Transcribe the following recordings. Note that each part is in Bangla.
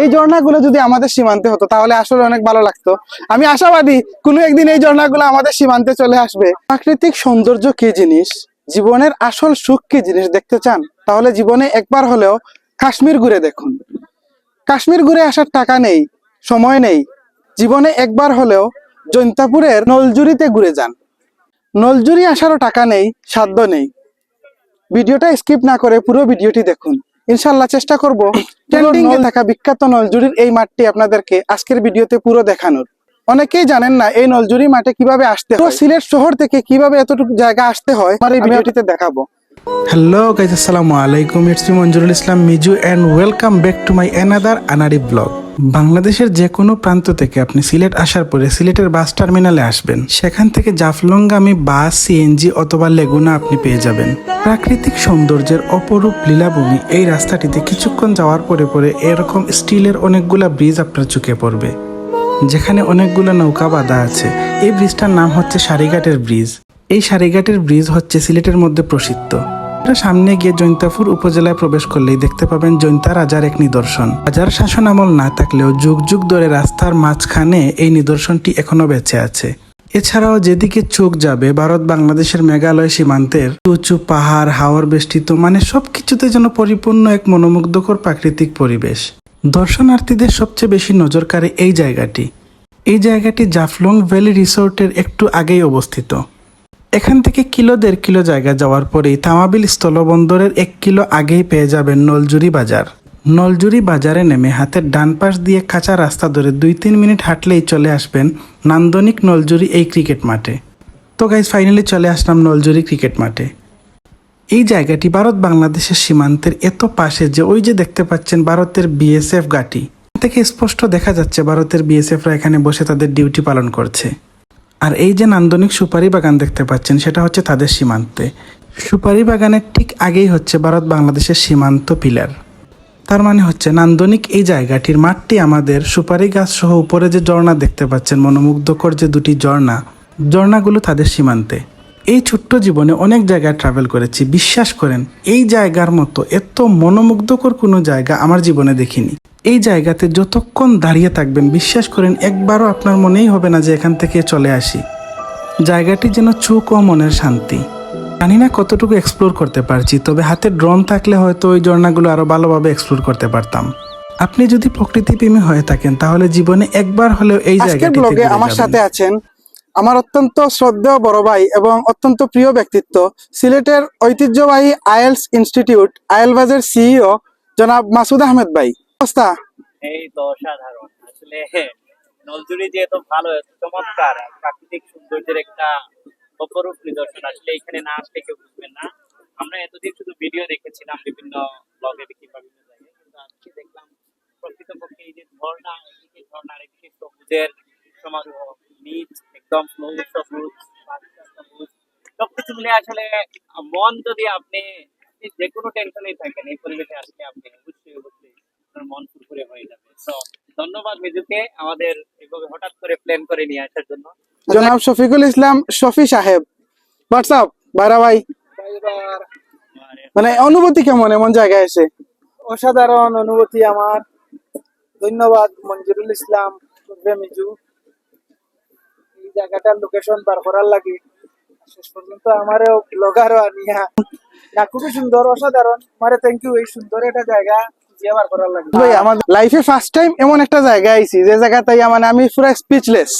এই ঝর্ণাগুলো যদি আমাদের সীমান্তে হতো, তাহলে আসলে অনেক ভালো লাগতো। আমি আশাবাদী, কোনো একদিন এই ঝর্ণাগুলো আমাদের সীমান্তে চলে আসবে। প্রাকৃতিক সৌন্দর্য কি জিনিস? জীবনের আসল সুখ কি জিনিস দেখতে চান? তাহলে জীবনে একবার হলেও কাশ্মীর ঘুরে দেখুন। কাশ্মীর ঘুরে আসার টাকা নেই, সময় নেই। জীবনে একবার হলেও জৈন্তাপুরের নলজুরিতে ঘুরে যান। নলজুরি আসারও টাকা নেই, সাধ্য নেই। ভিডিওটা স্কিপ না করে পুরো ভিডিওটি দেখুন। ইনশাল্লাহ চেষ্টা করব। ট্রেন্ডিং এ থাকা বিখ্যাত নলজুরির এই মাঠটি আপনাদেরকে আজকের ভিডিওতে পুরো দেখানোর। অনেকেই জানেন না এই নলজুরি মাঠে কীভাবে আসতে হয়। সিলেট শহর থেকে কীভাবে এতটুকু জায়গা আসতে হয় আমার এই ভিডিওটিতে দেখাবো। হ্যালো গাইজ আসসালামু আলাইকুম। It's me Manjurul Islam Miju and welcome back to my another আনারি blog বাংলাদেশের যে কোনো প্রান্ত থেকে আপনি সিলেট আসার পরে সিলেটের বাস টার্মিনালে আসবেন। সেখান থেকে জাফলংগামী বাস সিএনজি অথবা লেগুনা আপনি পেয়ে যাবেন। প্রাকৃতিক সৌন্দর্যের অপরূপ লীলাভূমি এই রাস্তাটিতে কিছুক্ষণ যাওয়ার পরে পরে এরকম স্টিলের অনেকগুলা ব্রিজ আপনার চোখে পড়বে। যেখানে অনেকগুলো নৌকা বাঁধা আছে। এই ব্রিজটার নাম হচ্ছে সারিঘাটের ব্রিজ। এই সারিঘাটের ব্রিজ হচ্ছে সিলেটের মধ্যে প্রসিদ্ধ। সামনে গিয়ে জৈন্তাপুর উপজেলায় প্রবেশ করলেই দেখতে পাবেন জৈন্তা রাজার এক নিদর্শন। রাজার শাসন আমল না থাকলেও যুগ যুগ ধরে রাস্তার মাঝখানে এই নিদর্শনটি এখনও বেঁচে আছে। এছাড়াও যেদিকে চোখ যাবে, ভারত বাংলাদেশের মেঘালয় সীমান্তের উঁচু পাহাড় হাওয়ার বেষ্টিত মানে সবকিছুতে যেন পরিপূর্ণ এক মনোমুগ্ধকর প্রাকৃতিক পরিবেশ। দর্শনার্থীদের সবচেয়ে বেশি নজর কাড়ে এই জায়গাটি। এই জায়গাটি জাফলং ভ্যালি রিসোর্টের একটু আগেই অবস্থিত। এখান থেকে কিলো দেড় কিলো জায়গা যাওয়ার পরেই তামাবিল স্থলবন্দরের এক কিলো আগেই পেয়ে যাবেন নলজুরি বাজার। নলজুরি বাজারে নেমে হাতের ডান পাশ দিয়ে কাঁচা রাস্তা ধরে দুই তিন মিনিট হাঁটলেই চলে আসবেন নান্দনিক নলজুরি এই ক্রিকেট মাঠে। তো গাইজ ফাইনালি চলে আসলাম নলজুরি ক্রিকেট মাঠে। এই জায়গাটি ভারত বাংলাদেশের সীমান্তের এত পাশে যে ওই যে দেখতে পাচ্ছেন ভারতের বিএসএফ ঘাঁটি। থেকে স্পষ্ট দেখা যাচ্ছে ভারতের বিএসএফরা এখানে বসে তাদের ডিউটি পালন করছে। আর এই যে নান্দনিক সুপারি বাগান দেখতে পাচ্ছেন, সেটা হচ্ছে তাদের সীমান্তে। সুপারি বাগানের ঠিক আগেই হচ্ছে ভারত বাংলাদেশের সীমান্ত পিলার। তার মানে হচ্ছে নান্দনিক এই জায়গাটির মাঠটি আমাদের সুপারি গাছ সহ উপরে যে ঝর্ণা দেখতে পাচ্ছেন, মনোমুগ্ধকর যে দুটি ঝর্ণা, ঝর্ণাগুলো তাদের সীমান্তে। এই ছোট্ট জীবনে অনেক জায়গায় ট্রাভেল করেছি। বিশ্বাস করেন, এই জায়গার মতো এত মনোমুগ্ধকর কোনো জায়গা আমার জীবনে দেখিনি। এই জায়গাতে যতক্ষণ দাঁড়িয়ে থাকবেন বিশ্বাস করেন একবারও আপনার মনেই হবে না যে এখান থেকে চলে আসি। জায়গাটি যেন চোখ ও মনের শান্তি। জানি না কতটুকু এক্সপ্লোর করতে পারছি তবে হাতে ড্রোন থাকলে হয়তো ওই ঝর্ণাগুলো আরও ভালোভাবে এক্সপ্লোর করতে পারতাম। আপনি যদি প্রকৃতিপ্রেমী হয়ে থাকেন তাহলে জীবনে একবার হলেও এই জায়গাটিতে ব্লগে আমার সাথে আছেন আমার অত্যন্ত শ্রদ্ধেয় বড় ভাই এবং অত্যন্ত প্রিয় ব্যক্তিত্ব সিলেটের ঐতিহ্যবাহী আয়েলস ইনস্টিটিউট আইএলবাজের সিইও জনাব মাসুদ আহমেদ ভাই। অবস্থা? এই তো অসাধারণ। আসলে নলজুরি ভালো চমৎকার প্রাকৃতিক সৌন্দর্যের একটা অপরূপ নিদর্শন। আসলে এখানে না আসলে কেউ বুঝবেন না। আমরা এতদিন শুধু ভিডিও দেখেছিলাম বিভিন্ন ব্লগে দেখি বা বিভিন্ন জায়গায়, কিন্তু আজকে দেখলাম প্রকৃতপক্ষে এই যে ঝর্ণা, এদিকে ঝর্ণার এদিকে সবুজের সমারোহ, নিচ একদম সবুজ সবুজ। সবকিছু মিলে আসলে মন যদি আপনি যে কোনো টেনশনেই থাকেন, এই পরিবেশে আসলে আপনি অবশ্যই আপনার মন ফুরফুরে হয়ে যাবে। তো ধন্যবাদ মিজুকে আমাদের এভাবে হঠাৎ করে প্ল্যান করে নিয়ে আসার জন্য। জনাব শফিকুল ইসলাম শফি সাহেব হোয়াটসঅ্যাপ বাইরা ভাই? মানে মানে অনুভূতি কেমন এমন জায়গায় এসে? অসাধারণ অনুভূতি আমার। ধন্যবাদ মঞ্জুরুল ইসলাম মিজু। এই জায়গাটার লোকেশন বার করার লাগে। শেষ পর্যন্ত আমারও ব্লগারও আনিয়া না খুবই সুন্দর অসাধারণ। মানে থ্যাংক ইউ এই সুন্দর একটা জায়গা। ভাই আমাদের লাইফে ফার্স্ট টাইম এমন একটা জায়গায় আইছি যে জায়গাটাই মানে আমি পুরো স্পিচলেস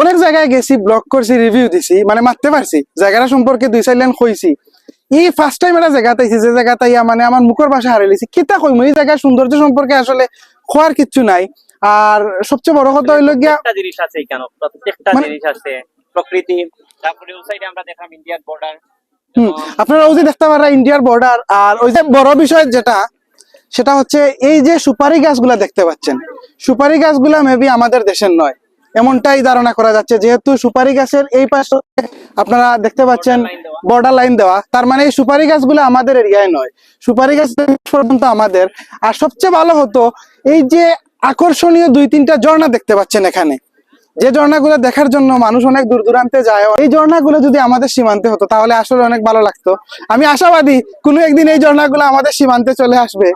অনেক জায়গায় গেছি ব্লগ করছি রিভিউ দিছি মানে মারতে পারছি জায়গাটা সম্পর্কে দুই চার লাইন কইছি। এই ফার্স্ট টাইম একটা জায়গাতে আইছি যে জায়গাটাই মানে আমার মুখের ভাষা হারিয়ে লিছি। কিতা কইমু এই জায়গার সৌন্দর্য সম্পর্কে আসলে খোয়ার কিচ্ছু নাই। আর সবচেয়ে বড় কথা হইল গিয়া জিনিস আছে কেন প্রত্যেকটা মানে- জিনিস আছে। প্রকৃতি তারপরে ওই সাইডে আমরা দেখলাম ইন্ডিয়ান বর্ডার হুম আপনারা ওই যে দেখতে পারা ইন্ডিয়ার বর্ডার আর ওই যে বড় বিষয় যেটা সেটা হচ্ছে এই যে সুপারি গাছগুলা দেখতে পাচ্ছেন। সুপারি গাছগুলা মেবি আমাদের দেশের নয়। এমনটাই ধারণা করা যাচ্ছে, যেহেতু সুপারি গাছের এই পাশে আপনারা দেখতে পাচ্ছেন বর্ডার লাইন দেওয়া। তার মানে এই সুপারি গাছগুলো আমাদের এরিয়ায় নয়। সুপারি গাছ পর্যন্ত আমাদের। আর সবচেয়ে ভালো হতো, এই যে আকর্ষণীয় দুই তিনটা ঝর্ণা দেখতে পাচ্ছেন এখানে। যে ঝর্ণাগুলো দেখার জন্য মানুষ অনেক দূর দূরান্তে যায়। এই ঝর্ণাগুলো যদি আমাদের সীমান্তে হতো, তাহলে আসলে অনেক ভালো লাগতো। আমি আশাবাদী, কোনো একদিন এই ঝর্ণাগুলো আমাদের সীমান্তে চলে আসবে।